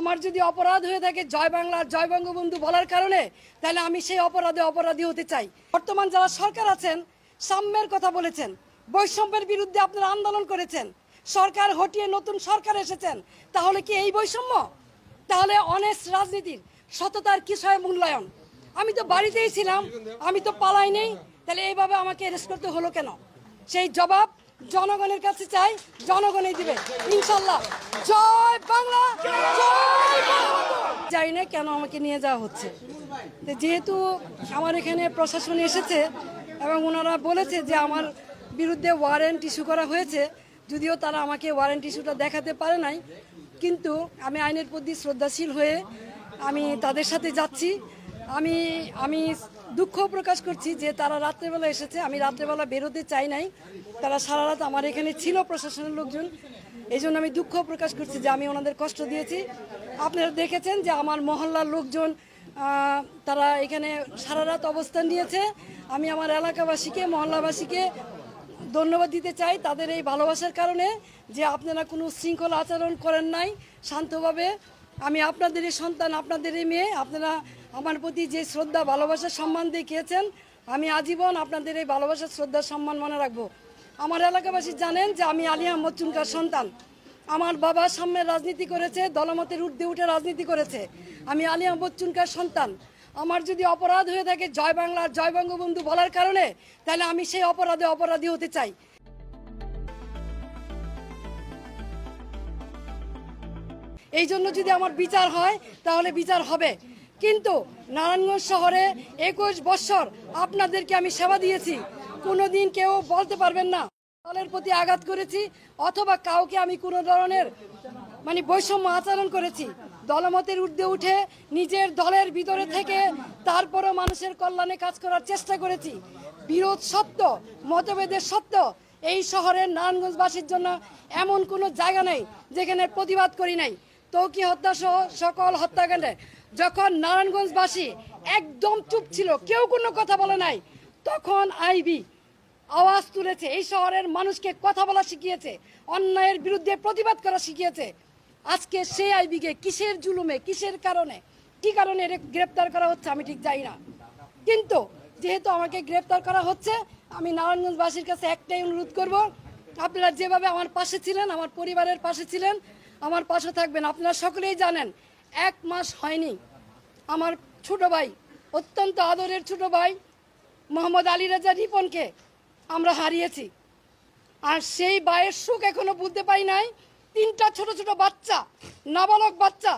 আমার যদি অপরাধ হয়ে থাকে জয় বাংলার জয় বঙ্গবন্ধু বলার কারণে, তাহলে আমি সেই অপরাধে অপরাধী হতে চাই। বর্তমান যারা সরকার আছেন, সাম্যের কথা বলেছেন, বৈষম্যের বিরুদ্ধে আপনারা আন্দোলন করেছেন, সরকার হটিয়ে নতুন সরকার এসেছেন, তাহলে কি এই বৈষম্য? তাহলে অনেস্ট রাজনীতির সততার কিসয় মূল্যায়ন? আমি তো বাড়িতেই ছিলাম, আমি তো পালাই নেই তাহলে এইভাবে আমাকে অ্যারেস্ট করতে হলো কেন? সেই জবাব জনগণের কাছে চাই, জনগণই দিবে। ইনশাল্লাহ। জয় বাংলা জানি না কেন আমাকে নিয়ে যাওয়া হচ্ছে। যেহেতু আমার এখানে প্রশাসন এসেছে এবং ওনারা বলেছে যে আমার বিরুদ্ধে ওয়ারেন্ট ইস্যু করা হয়েছে, যদিও তারা আমাকে ওয়ারেন্ট ইস্যুটা দেখাতে পারে নাই, কিন্তু আমি আইনের প্রতি শ্রদ্ধাশীল হয়ে আমি তাদের সাথে যাচ্ছি। আমি আমি দুঃখ প্রকাশ করছি যে তারা রাত্রেবেলা এসেছে। আমি রাত্রেবেলা বেরোতে চাই নাই। তারা সারা রাত আমার এখানে ছিল প্রশাসনের লোকজন। এই জন্য আমি দুঃখ প্রকাশ করছি যে আমি ওনাদের কষ্ট দিয়েছি। আপনারা দেখেছেন যে আমার মহল্লার লোকজন তারা এখানে সারা রাত অবস্থান নিয়েছে। আমি আমার এলাকাবাসীকে, মহল্লাবাসীকে ধন্যবাদ দিতে চাই তাদের এই ভালোবাসার কারণে যে আপনারা কোনো শৃঙ্খলা আচরণ করেন নাই শান্তভাবে। আমি আপনাদেরই সন্তান আপনাদেরই মেয়ে, আপনারা আমার প্রতি যে শ্রদ্ধা, ভালোবাসা, সম্মান দেখিয়েছেন, আমি আজীবন আপনাদের এই ভালোবাসা শ্রদ্ধা সম্মান মনে রাখব। আমার এলাকাবাসী জানেন যে আমি আলী আহমদ চুনকার সন্তান। আমার বাবা সামনে রাজনীতি করেছে, দলমতের ঊর্ধ্বে উঠে রাজনীতি করেছে। আমি আলী আহমদ চুনকার সন্তান। আমার যদি অপরাধ হয়ে থাকে জয় বাংলার জয় বঙ্গবন্ধু বলার কারণে, তাহলে আমি সেই অপরাধে অপরাধী হতে চাই। এই জন্য যদি আমার বিচার হয়, তাহলে বিচার হবে। কিন্তু নারায়ণগঞ্জ শহরে একুশ বৎসর আপনাদেরকে আমি সেবা দিয়েছি। কোনোদিন কেউ বলতে পারবেন না। দলের প্রতি আঘাত করেছি অথবা কাউকে আমি কোনো ধরনের মানে বৈষম্য আচরণ করেছি। দলমতের ঊর্ধ্বে উঠে নিজের দলের ভিতরে থেকে তারপরও মানুষের কল্যাণে কাজ করার চেষ্টা করেছি। বিরোধ সত্য, মতভেদের সত্য, এই শহরের নারায়ণগঞ্জবাসীর জন্য এমন কোনো জায়গা নেই যেখানে প্রতিবাদ করি নাই। তৌকি হত্যা সহ সকল হত্যাকাণ্ডে যখন নারায়ণগঞ্জবাসী একদম চুপ ছিল, কেউ কোনো কথা বলে নাই, তখন আইবি আওয়াজ তুলেছে, এই শহরের মানুষকে কথা বলা শিখিয়েছে, অন্যায়ের বিরুদ্ধে প্রতিবাদ করা শিখিয়েছে। আজকে সেই আইবিকে কিসের জুলুমে, কিসের কারণে, কি কারণে গ্রেপ্তার করা হচ্ছে আমি ঠিক জানি না। কিন্তু যেহেতু আমাকে গ্রেপ্তার করা হচ্ছে, আমি নারায়ণগঞ্জবাসীর কাছে একটাই অনুরোধ করব, আপনারা যেভাবে আমার পাশে ছিলেন, আমার পরিবারের পাশে ছিলেন, আমার পাশে থাকবেন, আপনারা সকলেই জানেন এক মাস হয়নি। আমার ছোট ভাই, অত্যন্ত আদরের ছোট ভাই, মোহাম্মদ আলী রাজা রিপনকে আমরা হারিয়েছি। আর সেই বায়ের সুখ এখনও বুঝতে পাই নাই। তিনটা ছোট ছোট বাচ্চা, নাবালক বাচ্চা